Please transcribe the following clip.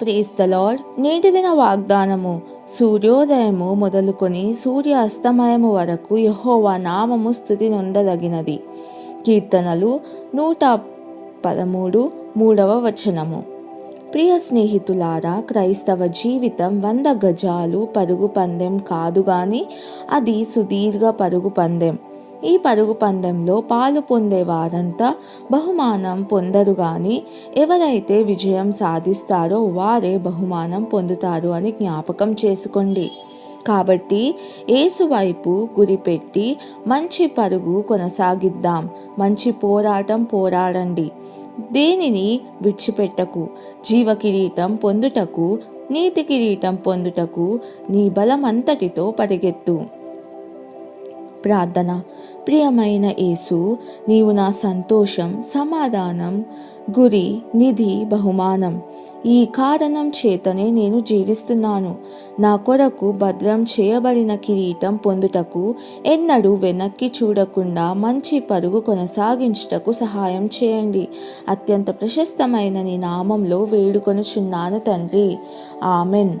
Praise the lord నేటి దిన వాగ్దానము సూర్యోదయము మొదలుకొని సూర్య అస్తమయము వరకు యహోవా నామము స్థుతి నొందదగినది కీర్తనలు నూట పదమూడు మూడవ వచనము. ప్రియ స్నేహితులారా క్రైస్తవ జీవితం వంద గజాలు పరుగు పందెం కాదు గాని అది సుదీర్ఘ పరుగు పందెం. ఈ పరుగు పందెంలో పాలు పొందే వారంతా బహుమానం పొందరు గాని ఎవరైతే విజయం సాధిస్తారో వారే బహుమానం పొందుతారు అని జ్ఞాపకం చేసుకోండి. కాబట్టి ఏసువైపు గురిపెట్టి మంచి పరుగు కొనసాగిద్దాం. మంచి పోరాటం పోరాడండి. దేనిని విడిచిపెట్టకు? జీవ కిరీటం పొందుటకు నీతి కిరీటం పొందుటకు నీ బలమంతటితో పరిగెత్తు. ప్రార్థన. ప్రియమైన యేసు నీవు నా సంతోషం సమాధానం గురి నిధి బహుమానం. ఈ కారణం చేతనే నేను జీవిస్తున్నాను. నా కొరకు భద్రం చేయబడిన కిరీటం పొందుటకు ఎన్నడూ వెనక్కి చూడకుండా మంచి పరుగు కొనసాగించుటకు సహాయం చేయండి. అత్యంత ప్రశస్తమైన నీ నామంలో వేడుకొనుచున్నాను తండ్రి. ఆమెన్.